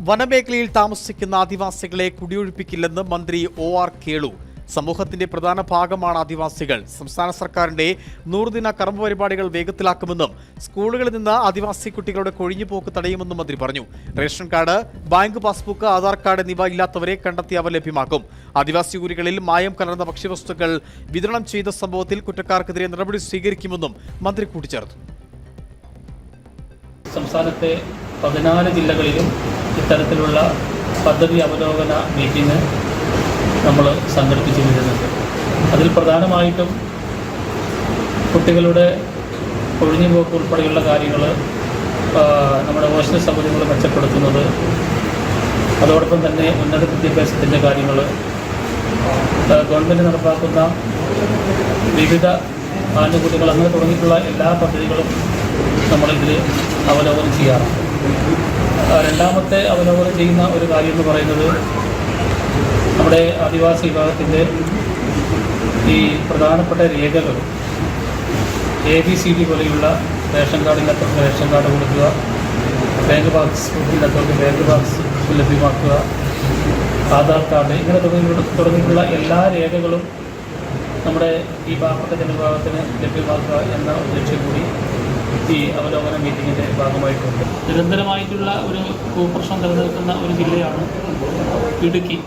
വനമേഖലയിൽ താമസിക്കുന്ന ആദിവാസികളെ കുടിയൊഴിപ്പിക്കില്ലെന്ന് മന്ത്രി ഒ ആർ കേളു. സമൂഹത്തിന്റെ പ്രധാന ഭാഗമാണ് ആദിവാസികൾ. സംസ്ഥാന സർക്കാരിന്റെ നൂറുദിന കർമ്മ പരിപാടികൾ വേഗത്തിലാക്കുമെന്നും സ്കൂളുകളിൽ നിന്ന് ആദിവാസി കുട്ടികളുടെ കൊഴിഞ്ഞുപോക്ക് തടയുമെന്നും മന്ത്രി പറഞ്ഞു. Ration card bank passbook Aadhaar card എന്നിവ ഇല്ലാത്തവരെ കണ്ടെത്തി അവ ലഭ്യമാക്കും. ആദിവാസി ഊരുകളിൽ മായം കലർന്ന ഭക്ഷ്യവസ്തുക്കൾ വിതരണം ചെയ്ത സംഭവത്തിൽ കുറ്റക്കാർക്കെതിരെ നടപടി സ്വീകരിക്കുമെന്നും മന്ത്രി കൂട്ടിച്ചേർത്തു. സംസ്ഥാനത്തെ പതിനാല് ജില്ലകളിലും ഇത്തരത്തിലുള്ള പദ്ധതി അവലോകന മീറ്റിംഗ് നമ്മൾ സംഘടിപ്പിച്ചു വരുന്നുണ്ട് അതിൽ പ്രധാനമായിട്ടും കുട്ടികളുടെ ഒഴിഞ്ഞുപോക്ക് ഉൾപ്പെടെയുള്ള കാര്യങ്ങൾ നമ്മുടെ ഹോസ്റ്റൽ സൗകര്യങ്ങൾ മെച്ചപ്പെടുത്തുന്നത് അതോടൊപ്പം തന്നെ ഉന്നത വിദ്യാഭ്യാസത്തിന്റെ കാര്യങ്ങൾ ഗവൺമെന്റ് നടപ്പാക്കുന്ന വിവിധ ആനുകൂല്യങ്ങൾ അങ്ങനെ തുടങ്ങിയിട്ടുള്ള എല്ലാ പദ്ധതികളും നമ്മളിതിൽ അവലോകനം ചെയ്യാറുണ്ട്. രണ്ടാമത്തെ അവലോകനം ചെയ്യുന്ന ഒരു കാര്യം എന്ന് പറയുന്നത് നമ്മുടെ ആദിവാസി വിഭാഗത്തിന്റെ ഈ പ്രധാനപ്പെട്ട രേഖകൾ എ ബി സി ഡി പോലെയുള്ള റേഷൻ കാർഡില്ലാത്തവർക്ക് റേഷൻ കാർഡ് കൊടുക്കുക ബാങ്ക് ബാക്സ് ഇല്ലാത്തവർക്ക് ബാങ്ക് ബാക്സ് ലഭ്യമാക്കുക ആധാർ കാർഡ് ഇങ്ങനെ തുടങ്ങിയിട്ടുള്ള എല്ലാ രേഖകളും നമ്മുടെ ഈ പാവപ്പെട്ട ജനവിഭാഗത്തിന് ലഭ്യമാക്കുക എന്ന ഒരു ലക്ഷ്യം കൂടി ഈ അവലോകന മീറ്റിങ്ങിന്റെ ഭാഗമായിട്ടുണ്ട്. നിരന്തരമായിട്ടുള്ള ഒരു ഭൂപ്രശ്നം നിലനിൽക്കുന്ന ഒരു ജില്ലയാണ് ഇടുക്കി.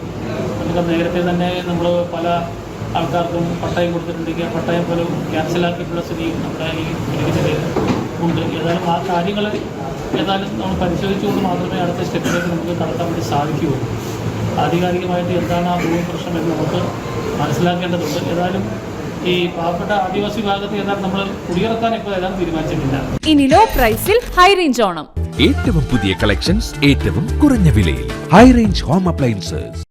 നമുക്ക് നേരത്തെ തന്നെ നമ്മൾ പല ആൾക്കാർക്കും പട്ടയം കൊടുത്തിട്ടുണ്ടെങ്കിൽ പട്ടയം പോലും ക്യാൻസലാക്കിയിട്ടുള്ള സ്ഥിതിയും നമ്മുടെ ഈ ഇടുക്കി ജില്ലയിൽ ഉണ്ട്. ഏതായാലും ആ കാര്യങ്ങൾ ഏതായാലും നമ്മൾ പരിശോധിച്ചുകൊണ്ട് മാത്രമേ അടുത്ത സ്റ്റെപ്പിലേക്ക് നമുക്ക് കടത്താൻ വേണ്ടി സാധിക്കുകയുള്ളൂ. ആധികാരികമായിട്ട് എന്താണ് ആ ഭൂമി പ്രശ്നം എന്ന് നമുക്ക് മനസ്സിലാക്കേണ്ടതുണ്ട്. ഏതായാലും ഈ പാവപ്പെട്ട ആദിവാസി വിഭാഗത്തിൽ ഏതായാലും നമ്മൾ കുടിയിറക്കാൻ ഇപ്പോൾ ഏതാണ്ട് തീരുമാനിച്ചിട്ടില്ല. ഇനി ലോ പ്രൈസിൽ ഹൈ റേഞ്ച് ഓണം. ഏറ്റവും പുതിയ കളക്ഷൻസ് ഏറ്റവും കുറഞ്ഞ വിലയിൽ. High range home appliances.